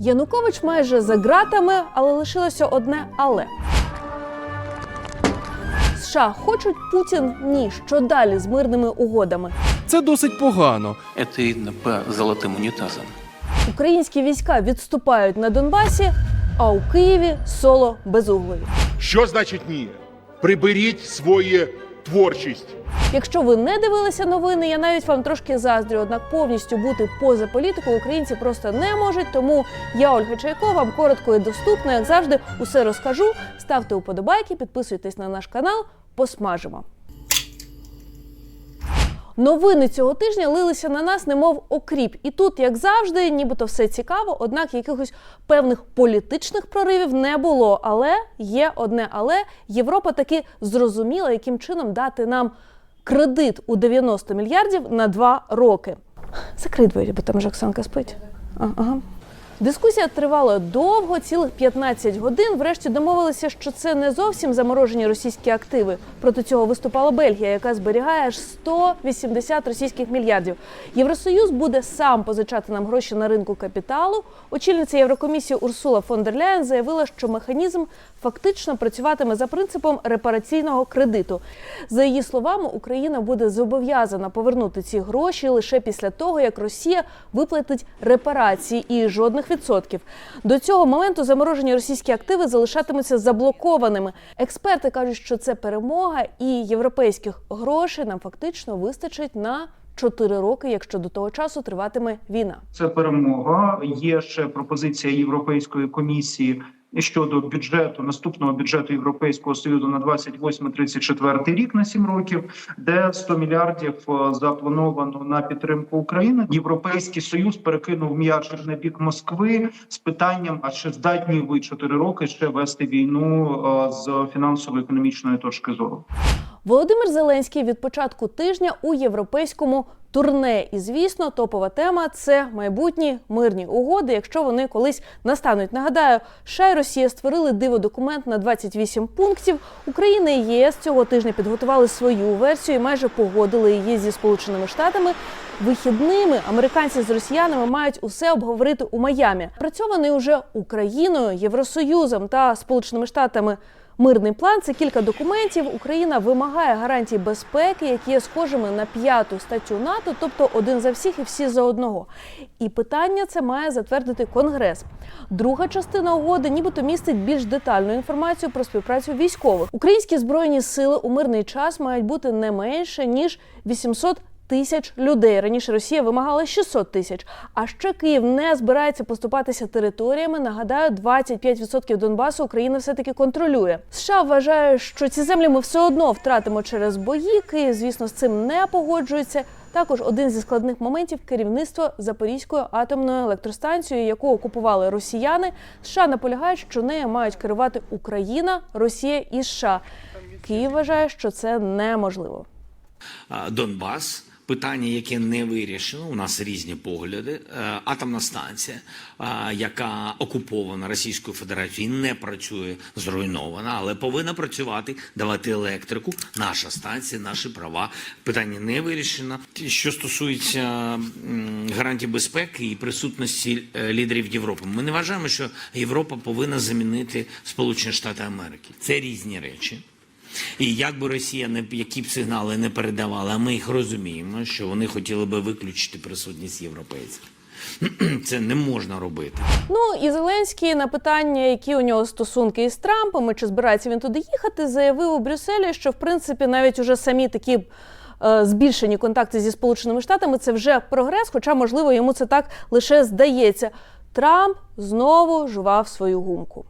Янукович майже за ґратами, але лишилося одне але. США хочуть Путін ні. Що далі з мирними угодами? Це досить погано. Это видно по золотым унитазам. Українські війська відступають на Донбасі, а у Києві соло без безуглові. Що значить ні? Приберіть свою творчість. Якщо ви не дивилися новини, я навіть вам трошки заздрю. Однак повністю бути поза політикою українці просто не можуть. Тому я, Ольга Чайко, вам коротко і доступно, як завжди, усе розкажу. Ставте уподобайки, підписуйтесь на наш канал. Посмажимо. Новини цього тижня лилися на нас, немов окріп. І тут, як завжди, нібито все цікаво, однак якихось певних політичних проривів не було. Але є одне але Європа таки зрозуміла, яким чином дати нам кредит у 90 мільярдів на два роки. Закрий двері, бо там же Оксанка спить. Ага. Дискусія тривала довго, цілих 15 годин. Врешті домовилися, що це не зовсім заморожені російські активи. Проти цього виступала Бельгія, яка зберігає аж 180 російських мільярдів. Євросоюз буде сам позичати нам гроші на ринку капіталу. Очільниця Єврокомісії Урсула фон дер Ляєн заявила, що механізм фактично працюватиме за принципом репараційного кредиту. За її словами, Україна буде зобов'язана повернути ці гроші лише після того, як Росія виплатить репарації і жодних відсотків. До цього моменту заморожені російські активи залишатимуться заблокованими. Експерти кажуть, що це перемога, і європейських грошей нам фактично вистачить на Чотири роки, якщо до того часу триватиме війна. Це перемога. Є ще пропозиція Європейської комісії щодо бюджету наступного бюджету Європейського союзу на 28-34 рік на 7 років, де 100 мільярдів е, заплановано на підтримку України. Європейський союз перекинув м'ячик на бік Москви з питанням: а чи здатні ви 4 роки ще вести війну е, з фінансово-економічної точки зору? Володимир Зеленський від початку тижня у європейському турне. І звісно, топова тема це майбутні мирні угоди, якщо вони колись настануть. Нагадаю, США і Росія створили диво документ на 28 пунктів. Україна і ЄС цього тижня підготували свою версію і майже погодили її зі Сполученими Штатами. Вихідними американці з росіянами мають усе обговорити у Майамі. Працьований уже Україною, Євросоюзом та Сполученими Штатами. Мирний план це кілька документів. Україна вимагає гарантій безпеки, які є схожими на п'яту статтю НАТО, тобто один за всіх і всі за одного. І питання це має затвердити Конгрес. Друга частина угоди, нібито містить більш детальну інформацію про співпрацю військових. Українські збройні сили у мирний час мають бути не менше ніж 800 тисяч людей. Раніше Росія вимагала 600 тисяч. А ще Київ не збирається поступатися територіями. Нагадаю, 25% Донбасу Україна все таки контролює. США вважає, що ці землі ми все одно втратимо через бої. Київ, звісно, з цим не погоджується. Також один зі складних моментів керівництво Запорізькою атомною електростанцією, яку окупували росіяни. США наполягають, що нею мають керувати Україна, Росія і США. Київ вважає, що це неможливо. Донбас. Питання, яке не вирішено, у нас різні погляди. Е, Атомна станція, яка окупована Російською Федерацією, не працює, зруйнована, але повинна працювати, давати електрику. Наша станція, наші права. Питання не вирішено. Що стосується гарантій безпеки і присутності е, лідерів Європи, ми не вважаємо, що Європа повинна замінити Сполучені Штати Америки. Це різні речі. І як би Росія не які б сигнали не передавала, а ми їх розуміємо, що вони хотіли би виключити присутність європейців. Це не можна робити. Ну і Зеленський на питання, які у нього стосунки із Трампом, чи збирається він туди їхати, заявив у Брюсселі, що в принципі навіть уже самі такі. е, Збільшені контакти зі Сполученими Штатами це вже прогрес, хоча можливо йому це так лише здається. Трамп знову жував свою гумку.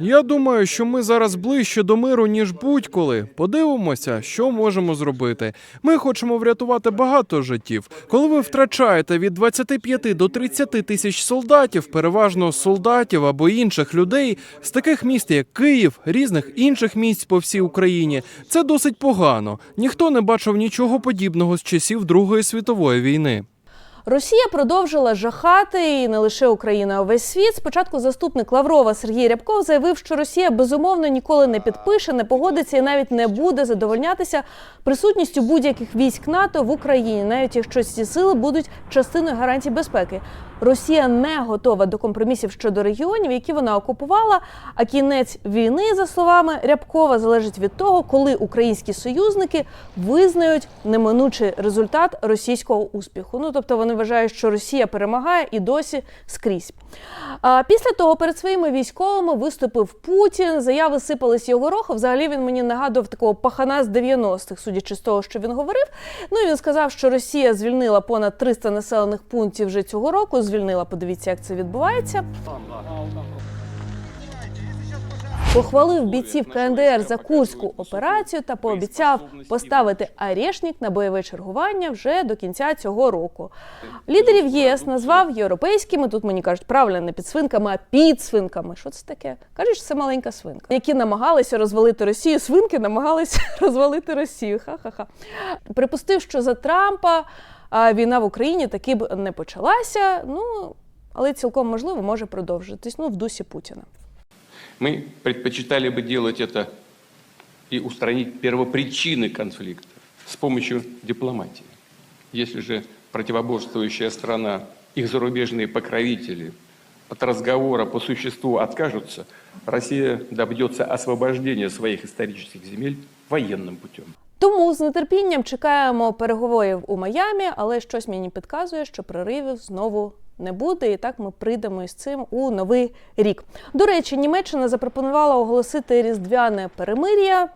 Я думаю, що ми зараз ближче до миру ніж будь-коли. Подивимося, що можемо зробити. Ми хочемо врятувати багато життів. Коли ви втрачаєте від 25 до 30 тисяч солдатів, переважно солдатів або інших людей з таких міст, як Київ, різних інших місць по всій Україні, це досить погано. Ніхто не бачив нічого подібного з часів Другої світової війни. Росія продовжила жахати і не лише Україна, а весь світ. Спочатку заступник Лаврова Сергій Рябков заявив, що Росія безумовно ніколи не підпише, не погодиться і навіть не буде задовольнятися присутністю будь-яких військ НАТО в Україні, навіть якщо ці сили будуть частиною гарантій безпеки. Росія не готова до компромісів щодо регіонів, які вона окупувала. А кінець війни, за словами Рябкова, залежить від того, коли українські союзники визнають неминучий результат російського успіху. Ну тобто вони вважають, що Росія перемагає і досі скрізь. А після того перед своїми військовими виступив Путін. Заяви сипались його роху. Взагалі він мені нагадував такого пахана з 90-х, судячи з того, що він говорив. Ну і він сказав, що Росія звільнила понад 300 населених пунктів вже цього року. Звільнила, подивіться, як це відбувається. Похвалив бійців КНДР за курську операцію та пообіцяв поставити арешник на бойове чергування вже до кінця цього року. Лідерів ЄС назвав європейськими. Тут мені кажуть, правильно не підсвинками, а підсвинками. Що це таке? Кажуть, це маленька свинка, які намагалися розвалити Росію. Свинки намагалися розвалити Росію. Ха-ха-ха. Припустив, що за Трампа війна в Україні таки б не почалася. Ну але цілком можливо може продовжитись. Ну в дусі Путіна. Мы предпочитали бы делать это и устранить первопричины конфликта с помощью дипломатии. Если же противоборствующая страна, их зарубежные покровители от разговора по существу откажутся, Россия добьется освобождения своих исторических земель военным путем. Тому з нетерпінням чекаємо переговорів у Майамі, але щось мені підказує, що проривів знову не буде, і так ми прийдемо із цим у новий рік. До речі, Німеччина запропонувала оголосити різдвяне перемир'я.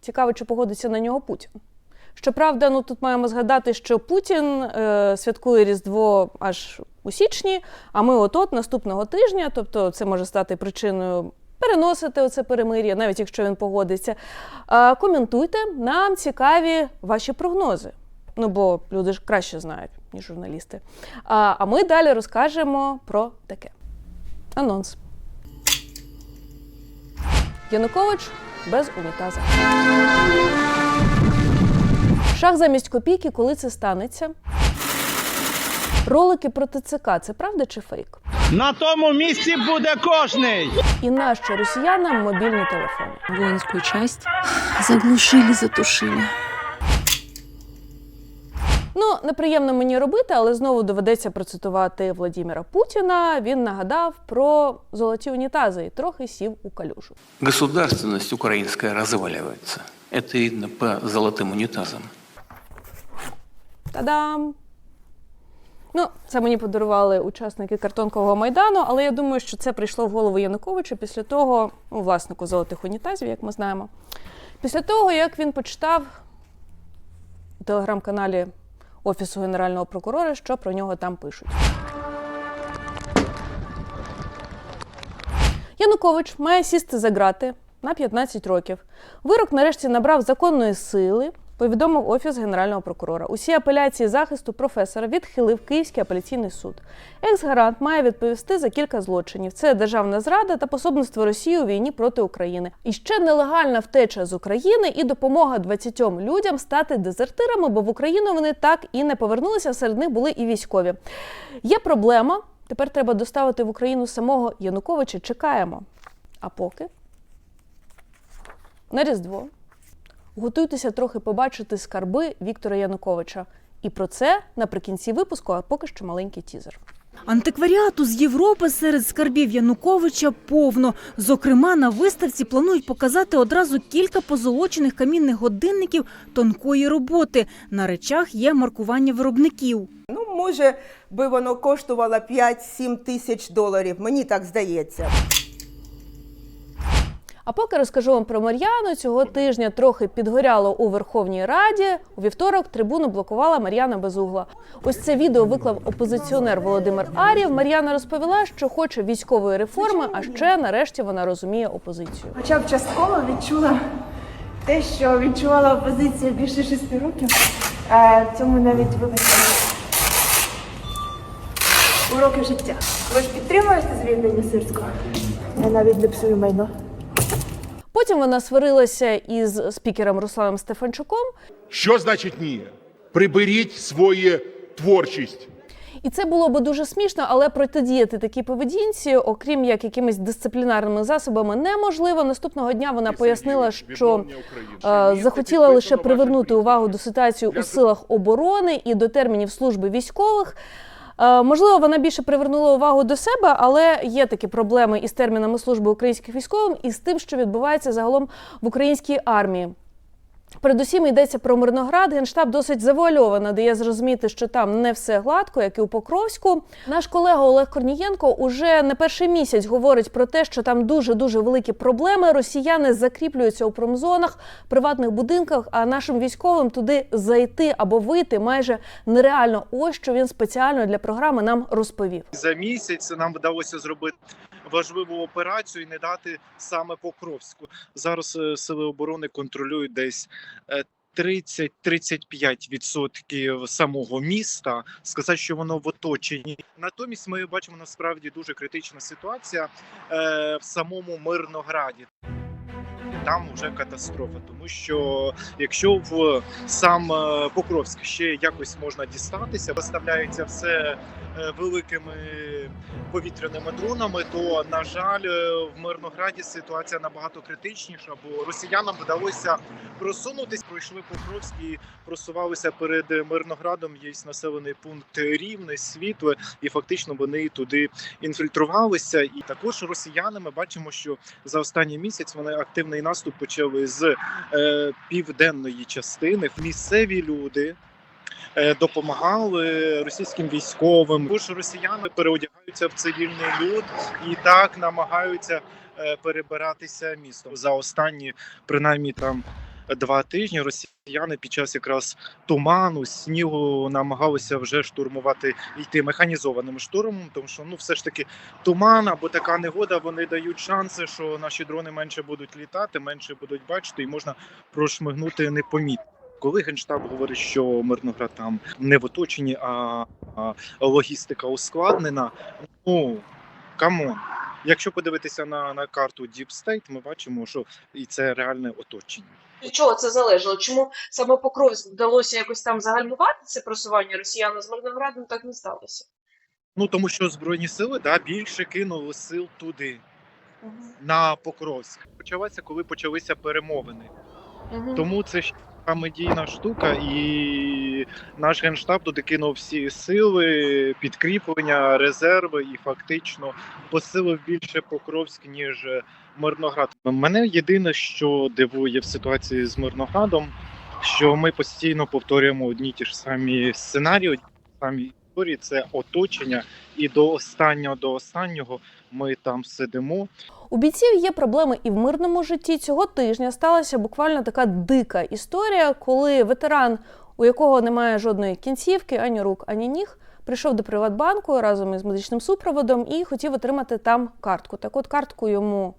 Цікаво, чи погодиться на нього Путін. Щоправда, ну тут маємо згадати, що Путін е, святкує Різдво аж у січні, а ми от-от наступного тижня, тобто це може стати причиною переносити оце перемир'я, навіть якщо він погодиться. Е, коментуйте, нам цікаві ваші прогнози. Ну бо люди ж краще знають, ніж журналісти. А, а ми далі розкажемо про таке. Анонс. Янукович без унітаза. Шах замість копійки, коли це станеться. Ролики про ТЦК це правда чи фейк? На тому місці буде кожний. І нащо росіянам мобільні телефони? Воинскую часть заглушили, затушили. Ну, неприємно мені робити, але знову доведеться процитувати Владіміра Путіна. Він нагадав про золоті унітази і трохи сів у калюжу. Государственность украинская разваливается. Это видно по золотым унитазам. Та-дам! Ну, це мені подарували учасники картонкового майдану, але я думаю, що це прийшло в голову Януковича після того, ну, власнику золотих унітазів, як ми знаємо. Після того, як він почитав у телеграм-каналі Офісу Генерального прокурора, що про нього там пишуть. Янукович має сісти за ґрати на 15 років. Вирок нарешті набрав законної сили. Повідомив офіс генерального прокурора. Усі апеляції захисту професора відхилив Київський апеляційний суд. Екс-гарант має відповісти за кілька злочинів: це державна зрада та пособництво Росії у війні проти України. І ще нелегальна втеча з України і допомога 20 людям стати дезертирами, бо в Україну вони так і не повернулися. Серед них були і військові. Є проблема. Тепер треба доставити в Україну самого Януковича. Чекаємо. А поки на Різдво готуйтеся трохи побачити скарби Віктора Януковича. І про це наприкінці випуску, а поки що маленький тізер. Антикваріату з Європи серед скарбів Януковича повно. Зокрема, на виставці планують показати одразу кілька позолочених камінних годинників тонкої роботи. На речах є маркування виробників. Ну, може би воно коштувало 5-7 тисяч доларів, мені так здається. А поки розкажу вам про Мар'яну. Цього тижня трохи підгоряло у Верховній Раді. У вівторок трибуну блокувала Мар'яна Безугла. Ось це відео виклав опозиціонер Володимир Арів. Мар'яна розповіла, що хоче військової реформи, а ще нарешті вона розуміє опозицію. Хоча б частково відчула те, що відчувала опозиція більше шести років. Цьому навіть вибачте уроки життя. Ви ж підтримуєте звільнення сирського? Я навіть не псую майно. Потім вона сварилася із спікером Русланом Стефанчуком. Що значить ні? Приберіть свої творчість. І це було би дуже смішно, але протидіяти такій поведінці, окрім як якимись дисциплінарними засобами, неможливо. Наступного дня вона пояснила, що е, захотіла лише привернути увагу до ситуації у силах оборони і до термінів служби військових. Е, Можливо, вона більше привернула увагу до себе, але є такі проблеми із термінами служби українських військовим і з тим, що відбувається загалом в українській армії. Передусім йдеться про Мирноград. Генштаб досить завуальовано дає зрозуміти, що там не все гладко, як і у Покровську. Наш колега Олег Корнієнко уже не перший місяць говорить про те, що там дуже дуже великі проблеми. Росіяни закріплюються у промзонах, приватних будинках. А нашим військовим туди зайти або вийти майже нереально. Ось що він спеціально для програми нам розповів. За місяць нам вдалося зробити важливу операцію і не дати саме Покровську. Зараз е, сили оборони контролюють десь е, 30-35% самого міста. Сказати, що воно в оточенні. Натомість ми бачимо насправді дуже критична ситуація е, в самому Мирнограді. Там вже катастрофа, тому що якщо в сам е, Покровськ ще якось можна дістатися, виставляється все е, великими повітряними дронами, то на жаль, е, в Мирнограді ситуація набагато критичніша, бо росіянам вдалося просунутись, пройшли Покровськ і просувалися перед Мирноградом. Є населений пункт Рівне, Світле, і фактично вони туди інфільтрувалися. І також росіяни ми бачимо, що за останній місяць вони активний наступ почали з е, південної частини. Місцеві люди. е, Допомагали російським військовим. Тож росіяни переодягаються в цивільний люд і так намагаються е, перебиратися містом. За останні принаймні там два тижні росіяни під час якраз туману, снігу намагалися вже штурмувати йти механізованим штурмом, тому що ну все ж таки туман або така негода. Вони дають шанси, що наші дрони менше будуть літати, менше будуть бачити, і можна прошмигнути непомітно. Коли генштаб говорить, що Мирноград там не в оточенні, а, а логістика ускладнена. Ну камон. Якщо подивитися на, на карту Deep State, ми бачимо, що і це реальне оточення. Від чого це залежало? Чому саме Покровськ вдалося якось там загальмувати це просування росіян з Мирноградом так не сталося? Ну тому що збройні сили да більше кинули сил туди, на Покровськ. Почалася, коли почалися перемовини. Мгм. Тому це ще така медійна штука, і наш генштаб туди кинув всі сили, підкріплення, резерви і фактично посилив більше Покровськ, ніж Мирноград. Мене єдине, що дивує в ситуації з Мирноградом, що ми постійно повторюємо одні ті ж самі сценарії, ті самі історії. Це оточення, і до останнього до останнього ми там сидимо. У бійців є проблеми і в мирному житті. Цього тижня сталася буквально така дика історія, коли ветеран, у якого немає жодної кінцівки, ані рук, ані ніг, прийшов до Приватбанку разом із медичним супроводом і хотів отримати там картку. Так от картку йому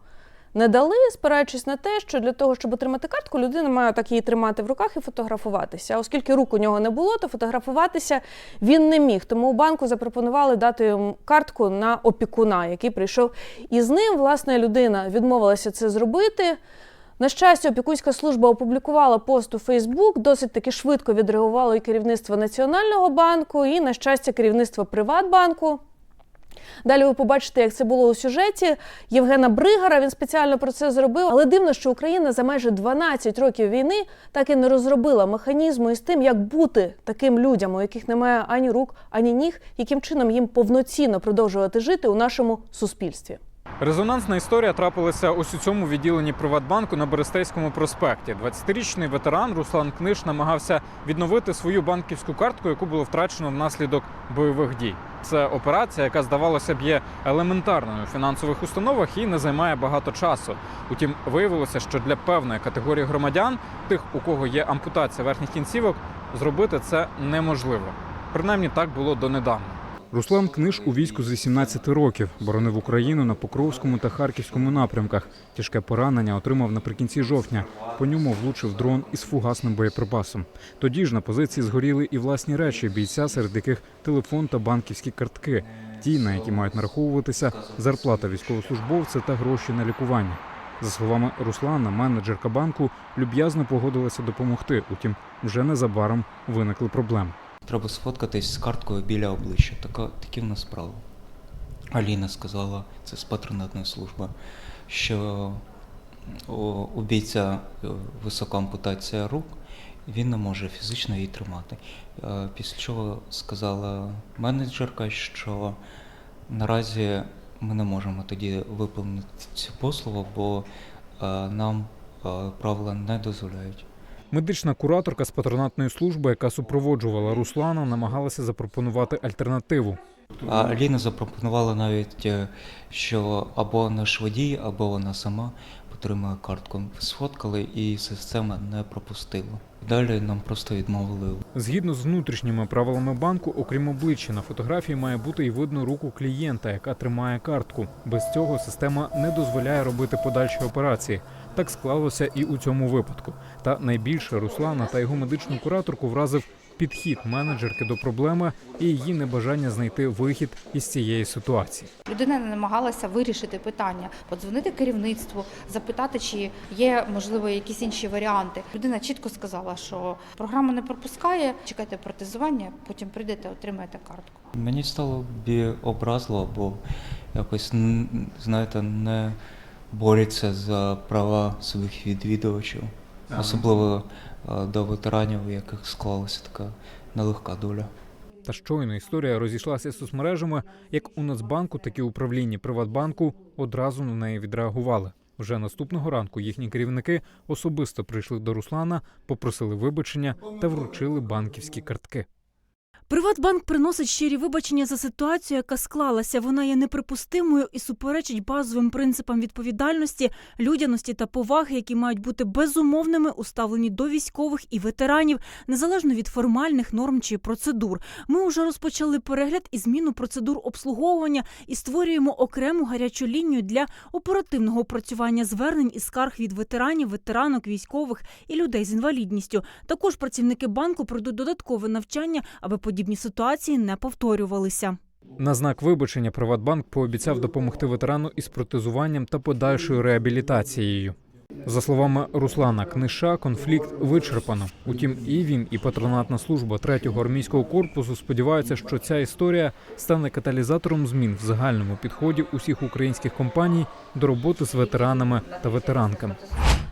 не дали, спираючись на те, що для того, щоб отримати картку, людина має так її тримати в руках і фотографуватися. А оскільки рук у нього не було, то фотографуватися він не міг. Тому у банку запропонували дати йому картку на опікуна, який прийшов із ним. Власне, людина відмовилася це зробити. На щастя, опікунська служба опублікувала пост у Фейсбук. Досить таки швидко відреагувало і керівництво Національного банку, і на щастя, керівництво Приватбанку. Далі ви побачите, як це було у сюжеті Євгена Бригара. Він спеціально про це зробив. Але дивно, що Україна за майже 12 років війни так і не розробила механізму із тим, як бути таким людям, у яких немає ані рук, ані ніг, яким чином їм повноцінно продовжувати жити у нашому суспільстві. Резонансна історія трапилася ось у цьому відділенні Приватбанку на Берестейському проспекті. 20-річний ветеран Руслан Книж намагався відновити свою банківську картку, яку було втрачено внаслідок бойових дій. Це операція, яка здавалося б є елементарною у фінансових установах і не займає багато часу. Утім, виявилося, що для певної категорії громадян, тих, у кого є ампутація верхніх кінцівок, зробити це неможливо. Принаймні так було донедавна. Руслан Книж у війську з 18 років боронив Україну на Покровському та Харківському напрямках. Тяжке поранення отримав наприкінці жовтня. По ньому влучив дрон із фугасним боєприпасом. Тоді ж на позиції згоріли і власні речі бійця, серед яких телефон та банківські картки, ті, на які мають нараховуватися зарплата військовослужбовця та гроші на лікування. За словами Руслана, менеджерка банку люб'язно погодилася допомогти. Утім, вже незабаром виникли проблеми. Треба сфоткатись з карткою біля обличчя. Така, такі в нас справи. Аліна сказала, це з патронатної служби, що у бійця е, висока ампутація рук, він не може фізично її тримати. Е, Після чого сказала менеджерка, що наразі ми не можемо тоді виповнити цю послугу, бо е, нам правила не дозволяють. Медична кураторка з патронатної служби, яка супроводжувала Руслана, намагалася запропонувати альтернативу. А Аліна запропонувала навіть, е, що або наш водій, або вона сама потримає картку. Сфоткали і система не пропустила. Далі нам просто відмовили. Згідно з внутрішніми правилами банку, окрім обличчя на фотографії має бути і видно руку клієнта, яка тримає картку. Без цього система не дозволяє робити подальші операції. Так склалося і у цьому випадку. Та найбільше Руслана та його медичну кураторку вразив підхід менеджерки до проблеми і її небажання знайти вихід із цієї ситуації. Людина не намагалася вирішити питання, подзвонити керівництву, запитати, чи є можливо якісь інші варіанти. Людина чітко сказала, що програма не пропускає, чекайте протезування, потім прийдете, отримаєте картку. Мені стало бі образливо, бо якось знаєте, не борються за права своїх відвідувачів, Ага. особливо е, до ветеранів, у яких склалася така нелегка доля. Та щойно історія розійшлася соцмережами, як у Нацбанку, так і управлінні Приватбанку одразу на неї відреагували. Вже наступного ранку їхні керівники особисто прийшли до Руслана, попросили вибачення та вручили банківські картки. Приватбанк приносить щирі вибачення за ситуацію, яка склалася. Вона є неприпустимою і суперечить базовим принципам відповідальності, людяності та поваги, які мають бути безумовними у ставленні до військових і ветеранів, незалежно від формальних норм чи процедур. Ми вже розпочали перегляд і зміну процедур обслуговування і створюємо окрему гарячу лінію для оперативного опрацювання звернень і скарг від ветеранів, ветеранок, військових і людей з інвалідністю. Також працівники банку пройдуть додаткове навчання, аби подібні ситуації не повторювалися. На знак вибачення Приватбанк пообіцяв допомогти ветерану із протезуванням та подальшою реабілітацією. За словами Руслана Книша, конфлікт вичерпано. Утім, і він, і патронатна служба третього армійського корпусу сподіваються, що ця історія стане каталізатором змін в загальному підході усіх українських компаній до роботи з ветеранами та ветеранками.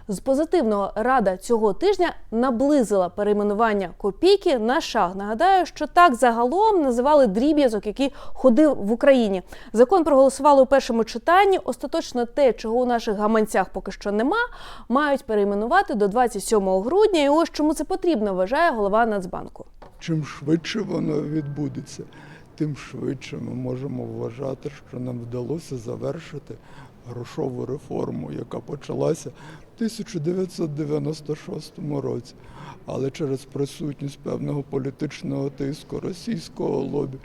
З позитивного рада цього тижня наблизила перейменування копійки на шаг. Нагадаю, що так загалом називали дріб'язок, який ходив в Україні. Закон проголосували у першому читанні. Остаточно те, чого у наших гаманцях поки що нема, мають перейменувати до 27 грудня. І ось чому це потрібно, вважає голова Нацбанку. Чим швидше воно відбудеться, тим швидше ми можемо вважати, що нам вдалося завершити грошову реформу, яка почалася 1996 році. Але через присутність певного політичного тиску російського лобі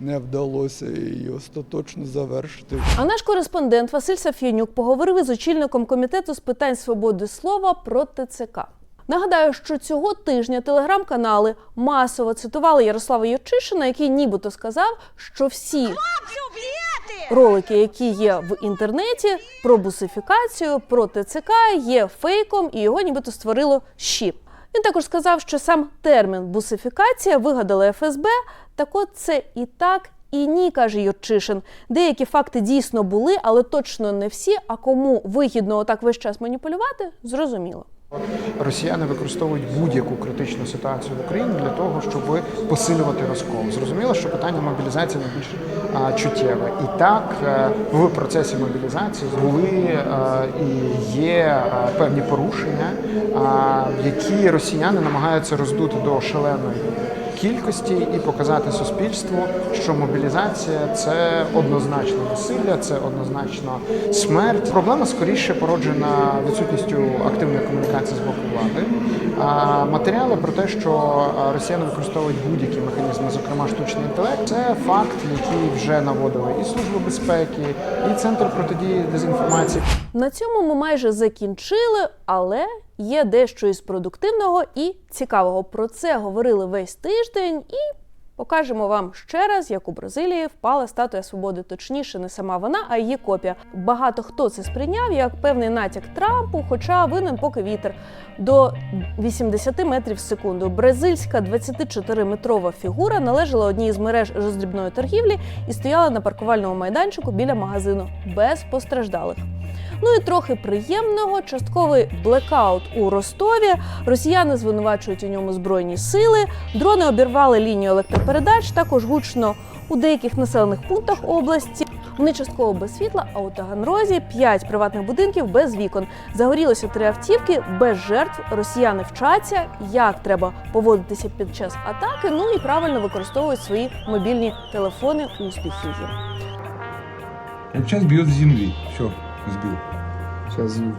не вдалося її остаточно завершити. А наш кореспондент Василь Саф'янюк поговорив із очільником комітету з питань свободи слова про ТЦК. Нагадаю, що цього тижня телеграм-канали масово цитували Ярослава Юрчишина, який нібито сказав, що всі ролики, які є в інтернеті про бусифікацію, про ТЦК, є фейком, і його нібито створило ЩІ. Він також сказав, що сам термін бусифікація вигадали ФСБ. Так от це і так, і ні, каже Юрчишин. Деякі факти дійсно були, але точно не всі. А кому вигідно отак весь час маніпулювати, зрозуміло. Росіяни використовують будь-яку критичну ситуацію в Україні для того, щоб посилювати розкол. Зрозуміло, що питання мобілізації найбільш чуттєве. І так е, в процесі мобілізації були е, і є е, певні порушення, які росіяни намагаються роздути до шаленої кількості і показати суспільству, що мобілізація це однозначно насилля, це однозначно смерть. Проблема скоріше породжена відсутністю активної комунікації з боку влади. А матеріали про те, що росіяни використовують будь-які механізми, зокрема штучний інтелект, це факт, який вже наводили і служба безпеки, і центр протидії дезінформації. На цьому ми майже закінчили, але є дещо із продуктивного і цікавого. Про це говорили весь тиждень і Покажемо вам ще раз, як у Бразилії впала статуя свободи. Точніше, не сама вона, а її копія. Багато хто це сприйняв як певний натяк Трампу, хоча винен поки вітер до 80 метрів в секунду. Бразильська 24-метрова фігура належала одній з мереж роздрібної торгівлі і стояла на паркувальному майданчику біля магазину без постраждалих. Ну і трохи приємного частковий блекаут у Ростові. Росіяни звинувачують у ньому збройні сили. Дрони обірвали лінію електропередач. Також гучно у деяких населених пунктах області. Вони частково без світла, а у Таганрозі п'ять приватних будинків без вікон. Загорілося три автівки без жертв. Росіяни вчаться, як треба поводитися під час атаки. Ну і правильно використовують свої мобільні телефони. Успіхів їм. Сейчас бьет с земли. Все, сбил. Сейчас звук.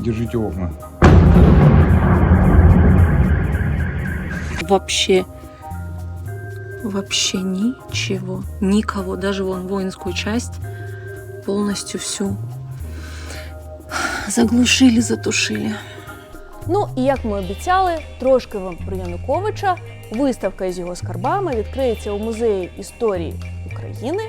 Держите окна. Вообще, вообще ничего, никого, даже вон воинскую часть полностью всю заглушили, затушили. Ну і як ми обіцяли, трошки вам про Януковича. Виставка із його скарбами відкриється у музеї історії України.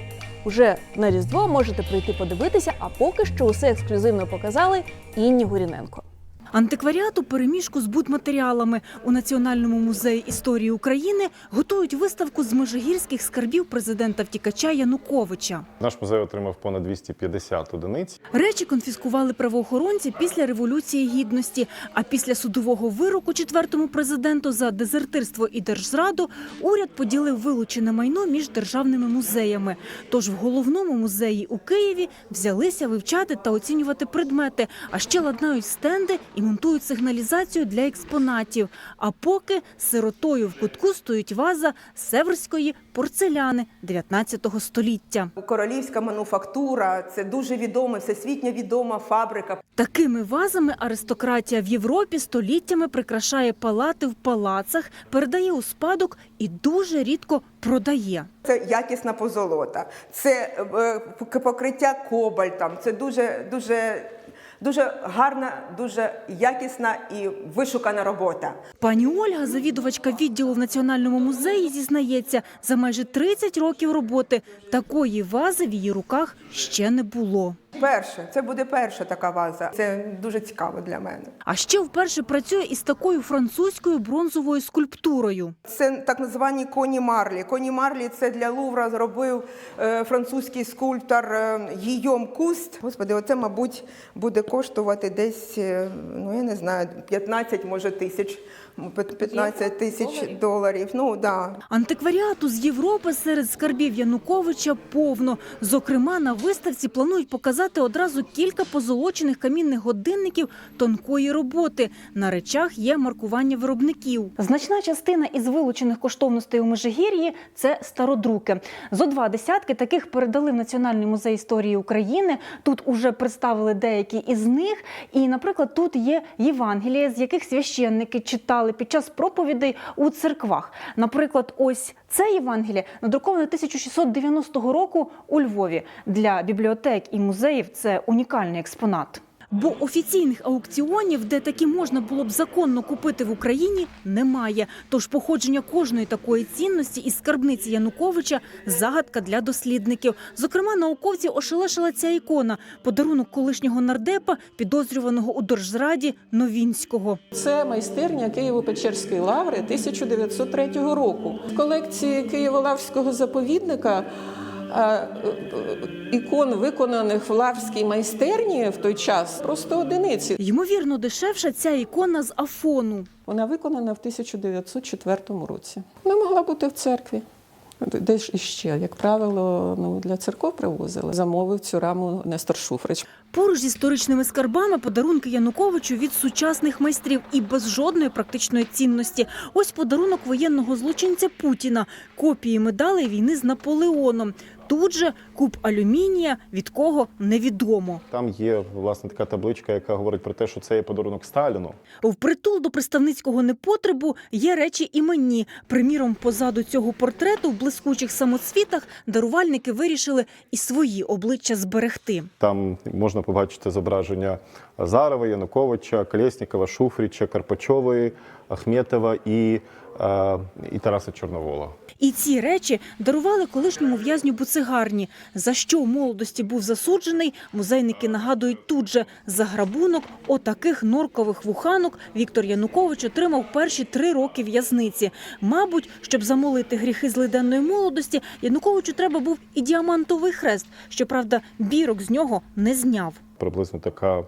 Уже на Різдво можете прийти подивитися, а поки що усе ексклюзивно показали Інні Гуріненко. Антикваріат у переміжку з будматеріалами у Національному музеї історії України готують виставку з межигірських скарбів президента втікача Януковича. Наш музей отримав понад 250 одиниць. Речі конфіскували правоохоронці після революції гідності. А після судового вироку четвертому президенту за дезертирство і держзраду уряд поділив вилучене майно між державними музеями. Тож в головному музеї у Києві взялися вивчати та оцінювати предмети, а ще ладнають стенди і монтують сигналізацію для експонатів. А поки сиротою в кутку стоїть ваза северської порцеляни 19 століття. Королівська мануфактура це дуже відома, всесвітньо відома фабрика. Такими вазами аристократія в Європі століттями прикрашає палати в палацах, передає у спадок і дуже рідко продає. Це якісна позолота, це е, покриття кобальтом. Це дуже дуже. Дуже гарна, дуже якісна і вишукана робота. Пані Ольга, завідувачка відділу в Національному музеї, зізнається, за майже 30 років роботи такої вази в її руках ще не було. Перше, це буде перша така ваза. Це дуже цікаво для мене. А ще вперше працює із такою французькою бронзовою скульптурою. Це так звані коні Марлі. Коні Марлі це для Лувра зробив е, французький скульптор е, Гійом Куст. Господи, оце, мабуть, буде коштувати десь, е, ну я не знаю, 15, може, тисяч. 15 тисяч доларів. Ну да. Антикваріату з Європи серед скарбів Януковича повно. Зокрема, на виставці планують показати одразу кілька позолочених камінних годинників тонкої роботи. На речах є маркування виробників. Значна частина із вилучених коштовностей у Межигір'ї – це стародруки. Зо два десятки таких передали в Національний музей історії України. Тут уже представили деякі із них. І, наприклад, тут є Євангелія, з яких священники читали під час проповідей у церквах. Наприклад, ось це Євангеліє надруковане 1690 року у Львові. Для бібліотек і музеїв це унікальний експонат. Бо офіційних аукціонів, де такі можна було б законно купити в Україні, немає. Тож походження кожної такої цінності із скарбниці Януковича загадка для дослідників. Зокрема, науковці ошелешила ця ікона подарунок колишнього нардепа, підозрюваного у держзраді Новінського. Це майстерня Києво-Печерської лаври 1903 року. В колекції Києво-Лаврського заповідника ікон, виконаних в лаврській майстерні в той час, просто одиниці. Ймовірно, дешевша ця ікона з Афону. Вона виконана в 1904 році. Вона могла бути в церкві. Де ж іще, як правило, ну для церков привозили. Замовив цю раму Нестор Шуфрич. Поруч з історичними скарбами подарунки Януковичу від сучасних майстрів і без жодної практичної цінності. Ось подарунок воєнного злочинця Путіна, копії медалей війни з Наполеоном. Тут же куб алюмінія, від кого невідомо. Там є власне така табличка, яка говорить про те, що це є подарунок Сталіну. Впритул до представницького непотребу є речі іменні. Приміром, позаду цього портрету в блискучих самоцвітах дарувальники вирішили і свої обличчя зберегти. Там можна побачити зображення Азарова, Януковича, Колєснікова, Шуфрича, Карпачової, Ахметова і е, і Тараса Чорновола. І ці речі дарували колишньому в'язню буцегарні. За що у молодості був засуджений, музейники нагадують тут же. За грабунок отаких норкових вуханок Віктор Янукович отримав перші три роки в'язниці. Мабуть, щоб замолити гріхи злиденної молодості, Януковичу треба був і діамантовий хрест. Щоправда, бірок з нього не зняв. Приблизно така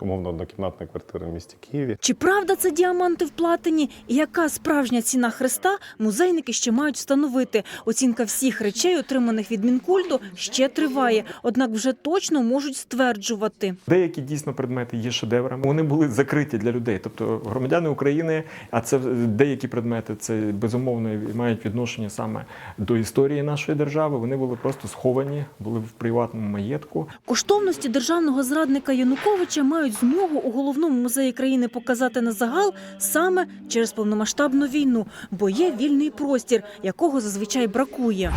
умовно однокімнатна квартира в місті Києві. Чи правда це діаманти в платині? І яка справжня ціна хреста, музейники ще мають встановити. Оцінка всіх речей, отриманих від Мінкульту, ще триває. Однак вже точно можуть стверджувати. Деякі дійсно предмети є шедеврами. Вони були закриті для людей. Тобто громадяни України, а це деякі предмети, це безумовно мають відношення саме до історії нашої держави. Вони були просто сховані, були в приватному маєтку. Коштовності державного зрадника Януковича мають змогу у головному музеї країни показати на загал саме через повномасштабну війну, бо є вільний простір, якого зазвичай бракує.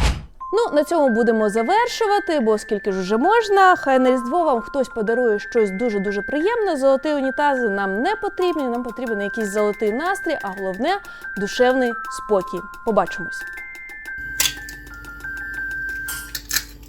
Ну, на цьому будемо завершувати, бо скільки ж уже можна. Хай на різдво вам хтось подарує щось дуже дуже приємне. Золоті унітази нам не потрібні. Нам потрібен якийсь золотий настрій, а головне душевний спокій. Побачимось.